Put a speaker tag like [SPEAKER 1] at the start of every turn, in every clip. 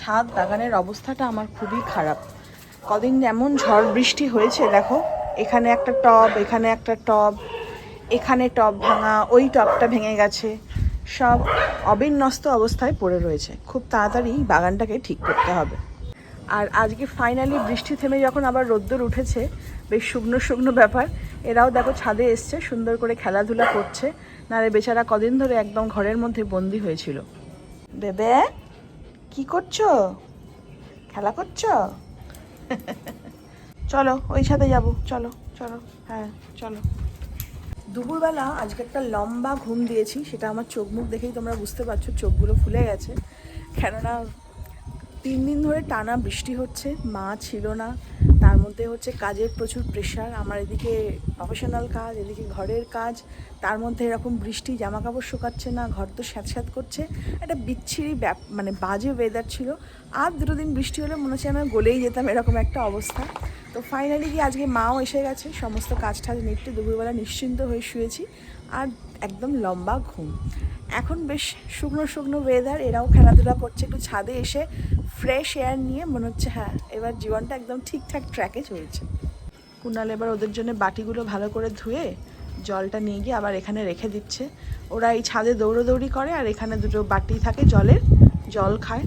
[SPEAKER 1] ছাদ বাগানের অবস্থাটা আমার খুবই খারাপ। কদিন এমন ঝড় বৃষ্টি হয়েছে, দেখো, এখানে একটা টব, এখানে একটা টব, এখানে টব ভাঙা, ওই টবটা ভেঙে গেছে। সব অবিন্যস্ত অবস্থায় পড়ে রয়েছে। খুব তাড়াতাড়ি বাগানটাকে ঠিক করতে হবে। আর আজকে ফাইনালি বৃষ্টি থেমে যখন আবার রোদ্দুর উঠেছে, বেশ শুকনো শুকনো ব্যাপার, এরাও দেখো ছাদে এসছে, সুন্দর করে খেলাধুলা করছে। নারে বেচারা কদিন ধরে একদম ঘরের মধ্যে বন্দি হয়েছিল। বেবে কি করছ? খেলা করছ? চলো, ওই সাথে যাব। চলো চলো হ্যাঁ চলো। দুপুরবেলা আজকে একটা লম্বা ঘুম দিয়েছি, সেটা আমার চোখ মুখ দেখেই তোমরা বুঝতে পারছ, চোখগুলো ফুলে গেছে। কেননা তিন দিন ধরে টানা বৃষ্টি হচ্ছে, মা ছিল না। তার মধ্যে হচ্ছে কাজের প্রচুর প্রেশার আমার এদিকে প্রফেশনাল কাজ, এদিকে ঘরের কাজ। তার মধ্যে এরকম বৃষ্টি জামা কাপড় শুকাচ্ছে না, ঘর তো স্যাঁত স্যাঁত করছে। একটা বিচ্ছিরি মানে বাজে ওয়েদার ছিল। আর দুটো দিন বৃষ্টি হলে মনে হচ্ছে আমি গলেই যেতাম এরকম একটা অবস্থা। তো ফাইনালি গিয়ে আজকে মাও এসে গেছে। সমস্ত কাজ টাজ নিটটে দুপুরবেলা নিশ্চিন্ত হয়ে শুয়েছি। আর একদম লম্বা ঘুম। এখন বেশ শুকনো শুকনো ওয়েদার এরাও খেলাধুলা করছে। একটু ছাদে এসে ফ্রেশ এয়ার নিয়ে মনে হচ্ছে হ্যাঁ এবার জীবনটা একদম ঠিকঠাক ট্র্যাকে চলছে। কুনাল এবার ওদের জন্য বাটিগুলো ভালো করে ধুয়ে জলটা নিয়ে গিয়ে আবার এখানে রেখে দিচ্ছে। ওরা এই ছাদে দৌড়োদৌড়ি করে আর এখানে দুটো বাটি থাকে, জলের, জল খায়।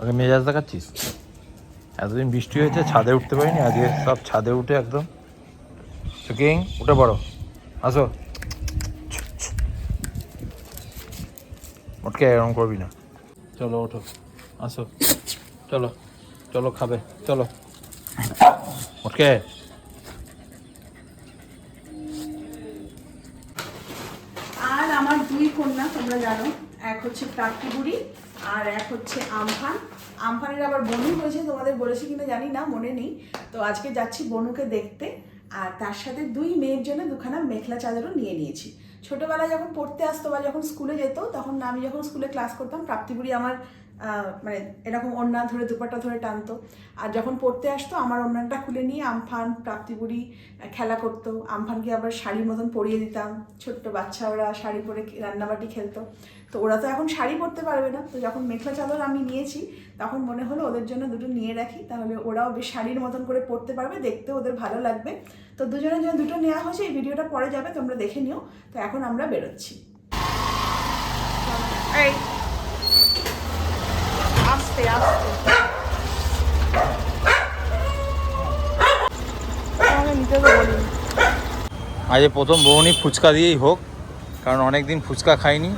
[SPEAKER 2] ওকে মেজাজ দেখাচ্ছিস? এতদিন বৃষ্টি হয়েছে, ছাদে উঠতে পারিনি, আজকে সব ছাদে উঠে একদম। শুকিং উঠে পড়ো। আসো। মোটকে এরকম করবি না। চলো, ওঠো। আসো। চলো চলো খাবে। চলো। ওকে
[SPEAKER 1] আর আমার দুই কন্যা, তোমরা জানো। এক হচ্ছে প্রাপ্তি আর এক হচ্ছে আমফান। আমফানের আবার বনু হয়েছে, তোমাদের বলেছে কিনা জানি না, মনে নেই। তো আজকে যাচ্ছি বনুকে দেখতে। আর তার সাথে দুই মেয়ের জন্য দুখানা মেখলা চাদরও নিয়ে নিয়েছি। ছোটোবেলায় যখন পড়তে আসতো বা যখন স্কুলে যেত, তখন আমি যখন স্কুলে ক্লাস করতাম প্রাপ্তিপুরি আমার মানে এরকম ওড়না ধরে দুপাটা ধরে টানতো। আর যখন পড়তে আসতো, আমার ওড়নাটা খুলে নিয়ে আমফান প্রাপ্তিপুরি খেলা করতো। আমফানকে আবার শাড়ির মতন পরিয়ে দিতাম। ছোট্ট বাচ্চা ওরা শাড়ি পরে রান্নাবাটি খেলতো। তো ওরা তো এখন শাড়ি পরতে পারবে না। তো যখন মেখলা চাদর আমি নিয়েছি, তখন মনে হলো ওদের জন্য দুটো নিয়ে রাখি। তাহলে ওরাও বেশ শাড়ির মতন করে পরতে পারবে দেখতে ওদের ভালো লাগবে। তো দুজনের জন্য দুটো নেওয়া হয়েছে, এই ভিডিওটা পরে যাবে, তোমরা দেখে নিও। তো এখন আমরা বেরোচ্ছি। এই আস্তে
[SPEAKER 2] আজ প্রথম বৌনি ফুচকা দিয়েই হোক কারণ অনেক দিন ফুচকা খাইনি।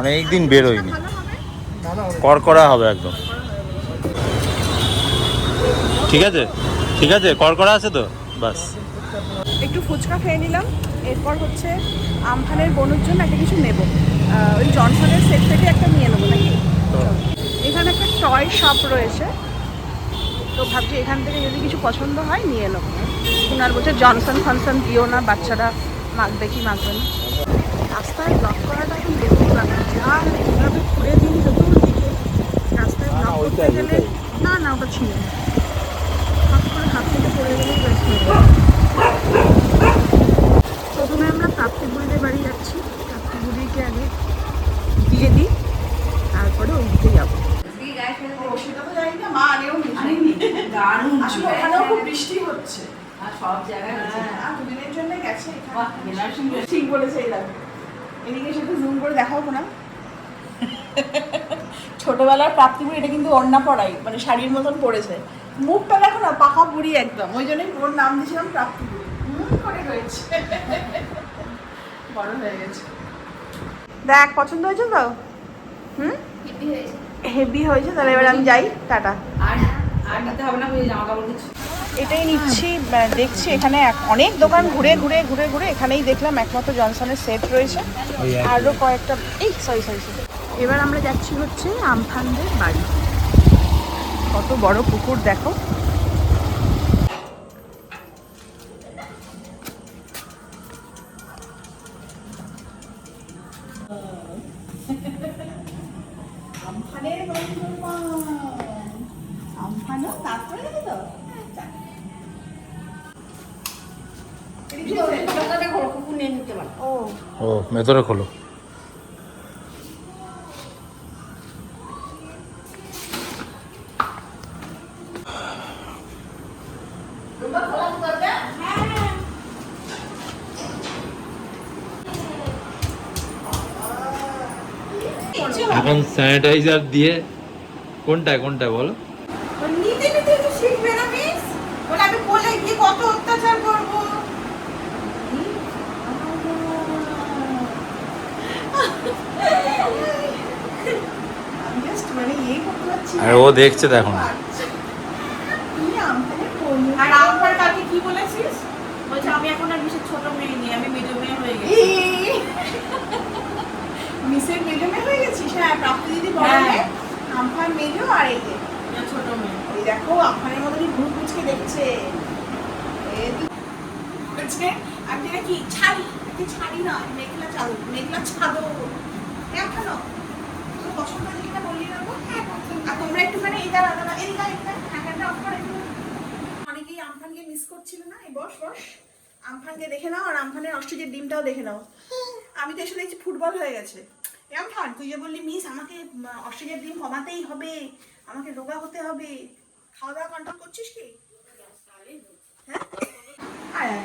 [SPEAKER 2] অনেক দিন বেরোয়নি। করকরা হবে? একদম। ঠিক আছে? ঠিক আছে? করকরা আছে তো? বাস।
[SPEAKER 1] একটু ফুচকা খেয়ে নিলাম। এরপর হচ্ছে আমফানের বোনের জন্য একটা কিছু নেব। ওই জনসনের সেট থেকে একটা নিয়ে নেব নাকি? এখানে একটা টয় শপ রয়েছে। তো ভাবছি এখান থেকে যদি কিছু পছন্দ হয় নিয়ে নেব। ওনার বলছে জনসন ফনসন দিও না বাচ্চারা মাখবে কি মাখবে না। রাস্তায় ব্লক করাটা এখন দেখুন আর এভাবে খুঁড়ে দিন চতুর্দিকে। রাস্তায় ব্লক করতে গেলে না না ওটা ছিল হাত করে হাত থেকে পড়ে গেলে প্রথমে আমরা তাপ্তিগুড়িতে বাড়ি যাচ্ছি। তাপ্তিগুড়িকে আগে দিয়ে দিই। তারপরে ওই দিকে যাব ঠিক বলেছে এদিকে করে না ছোটবেলার প্রাপ্তিপুরি এটা কিন্তু অন্না পড়াই মানে শাড়ির মতন পড়েছে। মুখটা দেখো না পাকা বুড়ি একদম। ওই জন্যই ওর নাম দিয়েছিলাম প্রাপ্তিপুরি করে রয়েছে। বড় হয়ে গেছে। দেখ পছন্দ হয়েছে তো? হুম? হেভি হয়েছে। তাহলে এবার আমি যাই টাটা। এটাই নিচ্ছি দেখছি এখানে অনেক দোকান ঘুরে ঘুরে ঘুরে ঘুরে এখানেই দেখলাম একমাত্র জনসনের সেট রয়েছে। আরও কয়েকটা এই সরি সরি সরি এবার আমরা যাচ্ছি হচ্ছে আমফানদের বাড়ি। কত বড় পুকুর দেখো। আমফানের আমফানও কাজ
[SPEAKER 2] করে দেবে খোলো। এখন স্যানিটাইজার দিয়ে কোনটা কোনটা বলো?
[SPEAKER 1] নিতে নিতে তো শিখবে না মিস বলে আমি বলে গিয়ে কত অত্যাচার করব? আমি just মানে।
[SPEAKER 2] আর ও দেখছে দেখো না
[SPEAKER 1] কি আমফানে বলব?
[SPEAKER 3] আর আমার কালকে কি বলেছিস? বলছে আমি এখন আর বিশেষ ছোট মেয়ে নেই আমি মেজো মেয়ে হয়ে গেছি!
[SPEAKER 1] মিসের মেজো মেয়ে হয়ে গেছিস হ্যাঁ প্রাপ্তি দিদি বড়
[SPEAKER 3] হ্যাঁ।
[SPEAKER 1] মেয়ে আমফান মেজো আর এই যে।
[SPEAKER 3] ছোট মেয়ে।
[SPEAKER 1] এই দেখো আমফানের মতনই ঘুর ঘুচকে দেখছে। এই বলছে? আমি এটা কি ছাড়ি? কি ছাড়ি না মেঘলা চাদর মেঘলা চাদর এখনও তোর পছন্দ আছে কিনা বললি না গো? আর তোমরা একটুখানি এই দাঁড়া দাঁড়া আয়, এদিকে আয়, ঢাকাটা off কর একটু। অনেকেই আমফানকে মিস করছিল না এই বস বস। আমফানকে দেখে নাও আর আমফানের অস্ট্রেলিয়ার ডিমটাও দেখে নাও। আমি তো এসে দেখছি ফুটবল হয়ে গেছে। আমফান তুই যে বললি মিস আমাকে উম, অস্ট্রেলিয়ার ডিম কমাতেই হবে আমাকে রোগা হতে হবে। খাওয়া দাওয়া কন্ট্রোল করছিস কি? হ্যাঁ।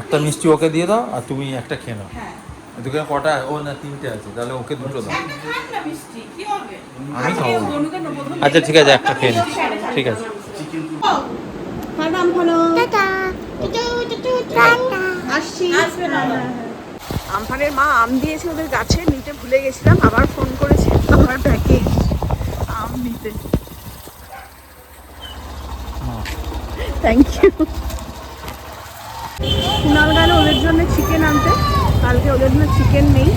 [SPEAKER 2] একটা মিষ্টি ওকে দিয়ে দাও আর তুমি একটা খেয়ে নাও।
[SPEAKER 1] হ্যাঁ।
[SPEAKER 2] দোকানে কটা? ও না তিনটে আছে তাহলে ওকে দুটো দাও।
[SPEAKER 3] একটা খান না মিষ্টি কি হবে?
[SPEAKER 2] আমি খাব। আচ্ছা ঠিক আছে একটা খেয়ে ঠিক আছে।
[SPEAKER 1] হ্যাঁ আমফানের মা আম দিয়েছে ওদের গাছে নিতে ভুলে গেছিলাম আবার ফোন করেছে আমার প্যাকেজ আম নিতে। থ্যাংক ইউ কুনাল গেল ওদের জন্য চিকেন আনতে। কালকে ওদের জন্য চিকেন নেই।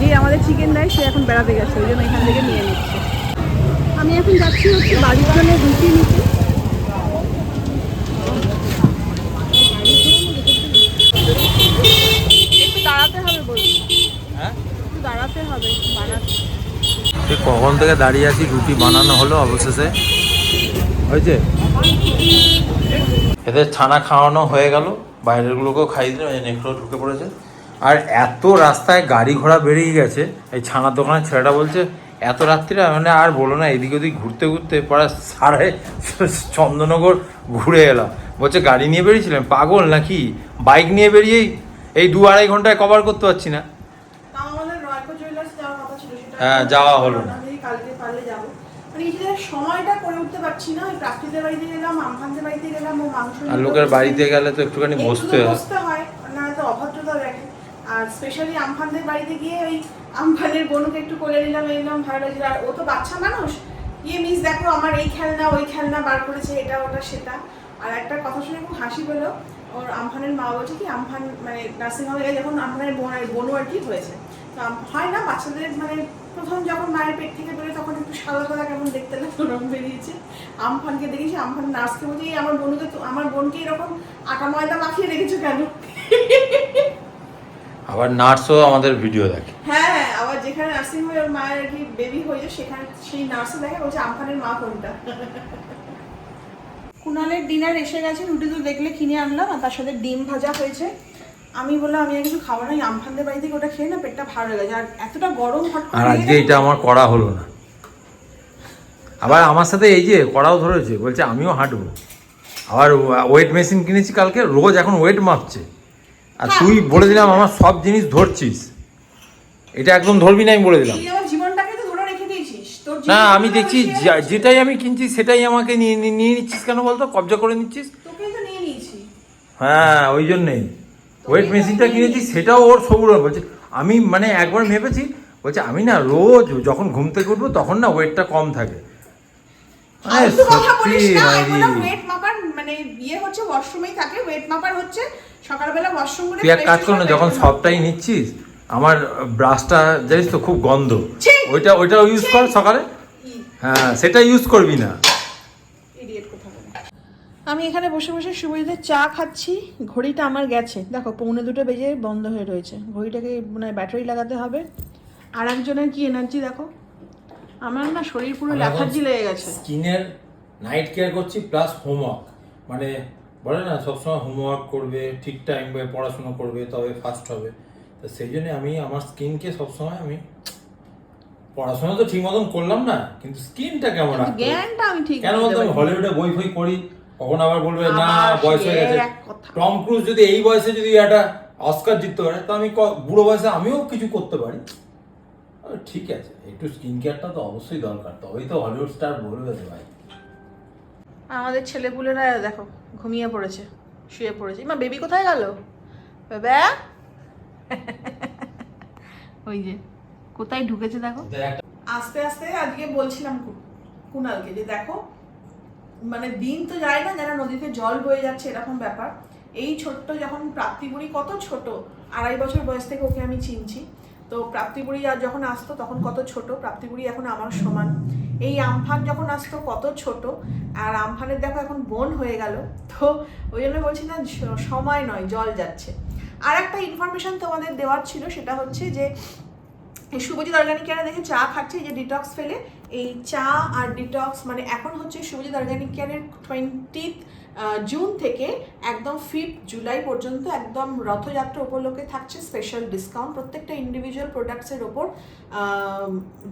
[SPEAKER 1] যে আমাদের চিকেন দেয় সে এখন বেড়াতে গেছে ওই জন্য এখান থেকে নিয়ে নিচ্ছে। আমি এখন যাচ্ছি হচ্ছে বাড়ির জন্য রুটি নিতে একটু দাঁড়াতে হবে বলছি
[SPEAKER 2] হ্যাঁ
[SPEAKER 1] হবে, বানাতে।
[SPEAKER 2] কখন থেকে দাঁড়িয়ে আছি, রুটি বানানো হলো অবশেষে। হয়েছে? এদের ছানা খাওয়ানো হয়ে গেল, বাইরেরগুলোকেও খাইয়ে এই নেকড়ো ঢুকে পড়েছে। আর এত রাস্তায় গাড়ি ঘোড়া বেরিয়ে গেছে, এই ছানার দোকানের ছেলেটা বলছে, এত রাত্রিরে মানে আর বলো না, এদিক ওদিক ঘুরতে ঘুরতে পরে সারে চন্দননগর ঘুরে এলাম। বলছে, গাড়ি নিয়ে বেরিয়েছিলেন? পাগল নাকি? বাইক নিয়ে বেরিয়েই এই দু আড়াই ঘন্টায় কভার করতে পারছি না
[SPEAKER 1] তাও আমাদের রয়কো জুয়েলার্স যাওয়ার কথা ছিল সেটা
[SPEAKER 2] হ্যাঁ, যাওয়া হলো না।
[SPEAKER 1] কালকে পারলে যাব। মানে এই সময়টা করে উঠতে পারছি না ওই প্রাকৃতিক বাড়িতে গেলাম আমফানদের বাড়িতে গেলাম ও মাংস
[SPEAKER 2] আর লোকের বাড়িতে গেলে তো একটুখানি বসতে হয়।
[SPEAKER 1] বসতে হয় না তো অভদ্রতা দেখে। আর স্পেশালি আমফানদের বাড়িতে গিয়ে ওই আমফানের বোনকে একটু কোলে নিলাম এই ভালো লাগছিল। আর ও তো বাচ্চা মানুষ। ইয়ে মিস দেখো আমার এই খেলনা ওই খেলনা বার করেছে এটা ওটা সেটা। আর একটা কথা শুনে খুব হাসি পেল। ওর আমফানের মা বলছে কি আমফান মানে নার্সিং হোমে গেলে যখন আমফানের বোন আর বোনও আর কি হয়েছে। হয় না বাচ্চাদের মানে প্রথম যখন মায়ের পেট থেকে বেরোয় তখন একটু সাদা সাদা কেমন দেখতে লাগে ওরকম বেরিয়েছে। আমফানকে দেখেছি আমফান নার্সকে বলছে "এই আমার বোনকে তো- আমার বোনকে এরকম আটা ময়দা মাখিয়ে রেখেছো কেন?
[SPEAKER 2] আবার নার্সও আমাদের ভিডিও দেখে।
[SPEAKER 1] হ্যাঁ হ্যাঁ, আবার যেখানে নার্সিং হোমে ওর মায়ের কি বেবি হয়েছে সেখানে সেই নার্সে দেখে বলছে আমফানের মা কোনটা? কুনালের ডিনার এসে গেছে রুটি তো দেখলে কিনে আনলাম আর তার সাথে ডিম ভাজা হয়েছে। আমি বললাম আমি আর কিছু খাব না আমফানদের বাড়ি থেকে ওটা খেয়ে না পেটটা ভালো হয়ে গেছে। আর এতটা গরম
[SPEAKER 2] আর আজকে এটা আমার করা হলো না। আবার আমার সাথে এই যে করাও ধরেছে বলছে আমিও হাঁটবো। আবার ওয়েট মেশিন কিনেছি কালকে রোজ এখন ওয়েট মাপছে। আর তুই বলে দিলাম আমার সব জিনিস ধরছিস। এটা একদম ধরবি না আমি বলে দিলাম। না আমি দেখছি যেটাই আমি কিনছি সেটাই আমাকে নিয়ে নিয়ে- নিচ্ছিস কেন বলতো? কবজা করে নিচ্ছিস? হ্যাঁ ওই জন্যেই। ওয়েট মেশিনটা কিনেছি সেটাও ওর সবুর বলছে আমি মানে একবার ভেবেছি বলছে আমি না রোজ যখন ঘুম থেকে উঠবো তখন না ওয়েটটা কম থাকে। মানে
[SPEAKER 1] মানে করে
[SPEAKER 2] তুই এক কাজ কর না যখন সবটাই নিচ্ছিস আমার ব্রাশটা জানিস তো খুব গন্ধ। ওইটা ওইটা ইউজ কর সকালে। হ্যাঁ সেটা ইউজ করবি না।
[SPEAKER 1] আমি এখানে বসে বসে সুবিধে চা খাচ্ছি। ঘড়িটা আমার গেছে। দেখো পৌনে দুটো বেজে বন্ধ হয়ে রয়েছে। ঘড়িটাকে মানে ব্যাটারি লাগাতে হবে। আর একজনের কি এনার্জি দেখো? আমার না শরীর পুরো লেখার্জি লেগে গেছে।
[SPEAKER 2] স্কিনের নাইট কেয়ার করছি প্লাস হোমওয়ার্ক মানে বলে না সবসময় হোমওয়ার্ক করবে ঠিক টাইম পড়াশোনা করবে তবে ফার্স্ট হবে। তো সেই জন্য আমি আমার স্কিনকে সবসময় আমি পড়াশোনা তো ঠিক মতন করলাম না কিন্তু স্কিনটা কেমন?
[SPEAKER 1] জ্ঞানটা আমি ঠিক
[SPEAKER 2] কেন বলতো আমি হলিউডে বই ফই পড়ি কখন আবার বলবে না বয়স হয়ে গেছে। টম ক্রুজ যদি এই বয়সে যদি একটা অস্কার জিততে পারে তো আমি বুড়ো বয়সে আমিও কিছু করতে পারি। ঠিক আছে একটু স্কিন কেয়ারটা তো অবশ্যই দরকার তবেই তো হলিউড স্টার বলবে ভাই।
[SPEAKER 1] আমাদের ছেলেপুলেরা দেখো ঘুমিয়ে পড়েছে শুয়ে পড়েছে। মা বেবি কোথায় গেল? বাবা? ওই যে কোথায় ঢুকেছে দেখো। আস্তে আস্তে আজকে বলছিলাম কু- কুণালকে যে দেখো মানে দিন তো যায় না যারা নদীতে জল বয়ে যাচ্ছে, এরকম ব্যাপার। এই ছোট্ট যখন প্রাপ্তিবুড়ি, কত ছোট, আড়াই বছর বয়স থেকে ওকে আমি চিনছি। তো প্রাপ্তিবুড়ি আর যখন আসতো, তখন কত ছোট, প্রাপ্তিবুড়ি এখন আমার সমান। এই আমফান যখন আসতো, কত ছোট, আর আমফানের দেখো এখন বোন হয়ে গেল। তো ওই জন্য বলছি না সময় নয়, জল যাচ্ছে। আর একটা ইনফরমেশন তোমাদের দেওয়ার ছিল, সেটা হচ্ছে যে শুভজিৎ অর্গানিক দেখে চা খাচ্ছে যে ডিটক্স ফেলে এই চা আর ডিটক্স মানে এখন হচ্ছে শুভজিৎ অর্গানিক কেয়ারের টোয়েন্টিথ জুন থেকে একদম ফিফথ জুলাই পর্যন্ত একদম রথযাত্রা উপলক্ষে থাকছে স্পেশাল ডিসকাউন্ট প্রত্যেকটা ইন্ডিভিজুয়াল প্রোডাক্টসের ওপর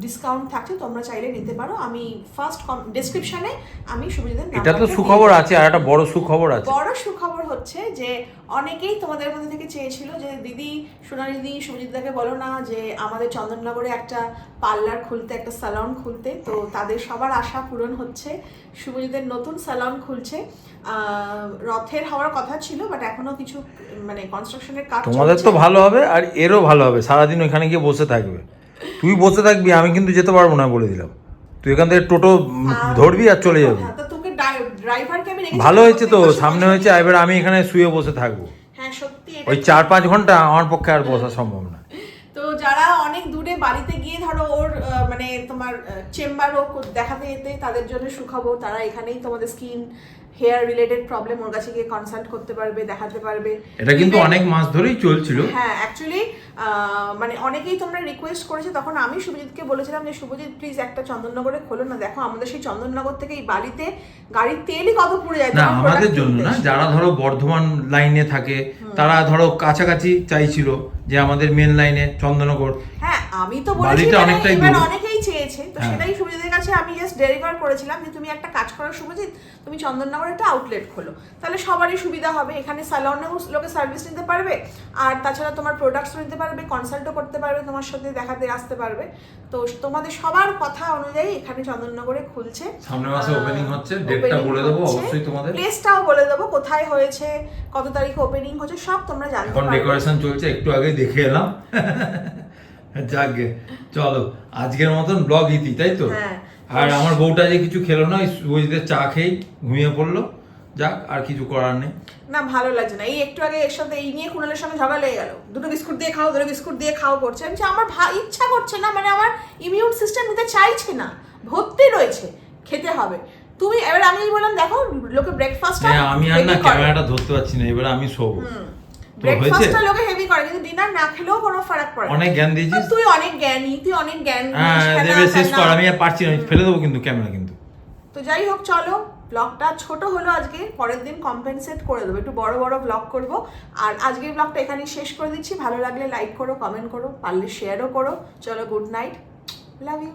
[SPEAKER 1] ডিসকাউন্ট থাকছে তোমরা চাইলে নিতে পারো। আমি ফার্স্ট ডেসক্রিপশনে আমি শুভজিতের
[SPEAKER 2] এটা তো সুখবর আছে আর একটা বড় সুখবর আছে।
[SPEAKER 1] বড় সুখবর হচ্ছে যে অনেকেই তোমাদের মধ্যে থেকে চেয়েছিল যে দিদি সোনালি দিদি সুজিতদাকে বলো না যে আমাদের চন্দননগরে একটা পার্লার খুলতে একটা স্যালন খুলতে। তো তাদের সবার আশা পূরণ হচ্ছে। শুভজিতের নতুন স্যালন খুলছে। রথের হওয়ার কথা ছিল বাট এখনও কিছু মানে কনস্ট্রাকশনের কাজ
[SPEAKER 2] তোমাদের তো ভালো হবে আর এরও ভালো হবে। সারাদিন ওখানে গিয়ে বসে থাকবে। তুই বসে থাকবি আমি কিন্তু যেতে পারব না বলে দিলাম। তুই এখান থেকে টোটো ধরবি আর চলে যাবি।
[SPEAKER 1] হ্যাঁ, ড্রাইভারকে আমি
[SPEAKER 2] ভালো হয়েছে তো সামনে হয়েছে এবার আমি এখানে শুয়ে বসে থাকব।
[SPEAKER 1] হ্যাঁ সত্যি
[SPEAKER 2] ওই চার পাঁচ ঘণ্টা আমার পক্ষে আর বসা সম্ভব না।
[SPEAKER 1] তো যারা অনেক দূরে বাড়িতে গিয়ে ধরো ওর মানে তোমার চেম্বারও দেখাতে যেতে তাদের জন্য সুখবর তারা এখানেই তোমাদের স্কিন হেয়ার রিলেটেড প্রবলেম ওর কাছে গিয়ে কনসাল্ট করতে পারবে দেখাতে পারবে।
[SPEAKER 2] এটা কিন্তু অনেক মাস ধরেই চলছিল।
[SPEAKER 1] হ্যাঁ অ্যাকচুয়ালি মানে অনেকেই তোমরা রিকোয়েস্ট করেছে তখন আমি শুভজিৎকে বলেছিলাম যে শুভজিৎ প্লিজ একটা চন্দননগরে খোলো না দেখো আমাদের সেই চন্দননগর থেকে এই বাড়িতে গাড়ির তেলই কত পুড়ে যায়
[SPEAKER 2] না আমাদের জন্য না যারা ধরো বর্ধমান লাইনে থাকে তারা ধরো কাছাকাছি চাইছিল যে আমাদের মেন লাইনে চন্দননগর।
[SPEAKER 1] হ্যাঁ আমি তো বলেছি
[SPEAKER 2] অনেকটাই
[SPEAKER 1] চেয়েছে তো। সেটাই সুবিধাদের কাছে আমি জাস্ট ডেলিভার করেছিলাম যে তুমি একটা কাজ করো শুভজিৎ তুমি চন্দননগরে একটা আউটলেট খোলো। তাহলে সবারই সুবিধা হবে এখানে স্যালনেও লোকে সার্ভিস নিতে পারবে আর তাছাড়া তোমার প্রোডাক্টস নিতে পারবে কনসাল্টও করতে পারবে তোমার সাথে দেখাতে আসতে পারবে। তো তোমাদের সবার কথা অনুযায়ী এখানে চন্দননগরে খুলছে।
[SPEAKER 2] সামনের মাসে ওপেনিং হচ্ছে ডেটটা বলে দেবো। অবশ্যই তোমাদের।
[SPEAKER 1] প্লেসটাও বলে দেবো কোথায় হয়েছে কত তারিখে ওপেনিং হচ্ছে সব তোমরা জানতে পারবে।
[SPEAKER 2] এখন ডেকোরেশন চলছে একটু আগে দেখে এলাম। যাকগে চলো। আজকের মতন ব্লগ ইতি তাই তো?
[SPEAKER 1] হ্যাঁ।
[SPEAKER 2] আর আমার বউটা যে কিছু খেলো না ওই সুজিদের চা খেয়েই ঘুমিয়ে পড়ল। যাক আর কিছু করার নেই।
[SPEAKER 1] না ভালো লাগছে না। এই একটু আগে এর সাথে এই নিয়ে কুণালের সঙ্গে ঝগড়া লেগে গেল। দুটো বিস্কুট দিয়ে খাও দুটো বিস্কুট দিয়ে খাও করছে। আমি আমার ইচ্ছা করছে না মানে আমার ইমিউন সিস্টেম নিতে চাইছে না। ভর্তি রয়েছে। খেতে হবে। তুমি এবার আমি বললাম দেখো লোকে ব্রেকফাস্ট
[SPEAKER 2] হ্যাঁ আমি আর না ক্যামেরাটা ধরতে পারছি না। এবার আমি শোবো। হয়েছে?
[SPEAKER 1] লোকে হেভি করে কিন্তু ডিনার না খেলেও কোনো ফারাক পড়ে
[SPEAKER 2] অনেক জ্ঞান দিয়েছিস?
[SPEAKER 1] তুই অনেক জ্ঞানী তুই অনেক জ্ঞান
[SPEAKER 2] হ্যাঁ দেবে শেষ কর আমি আর পারছি না ফেলে দেবো কিন্তু ক্যামেরা কিন্তু।
[SPEAKER 1] তো যাই হোক চলো ব্লগটা ছোট হলো আজকে পরের দিন কম্পেনসেট করে দেবো একটু বড় বড় ব্লগ করব। আর আজকের ব্লগটা এখানেই শেষ করে দিচ্ছি ভালো লাগলে লাইক করো কমেন্ট করো পারলে শেয়ারও করো। চলো গুড নাইট লাভ ইউ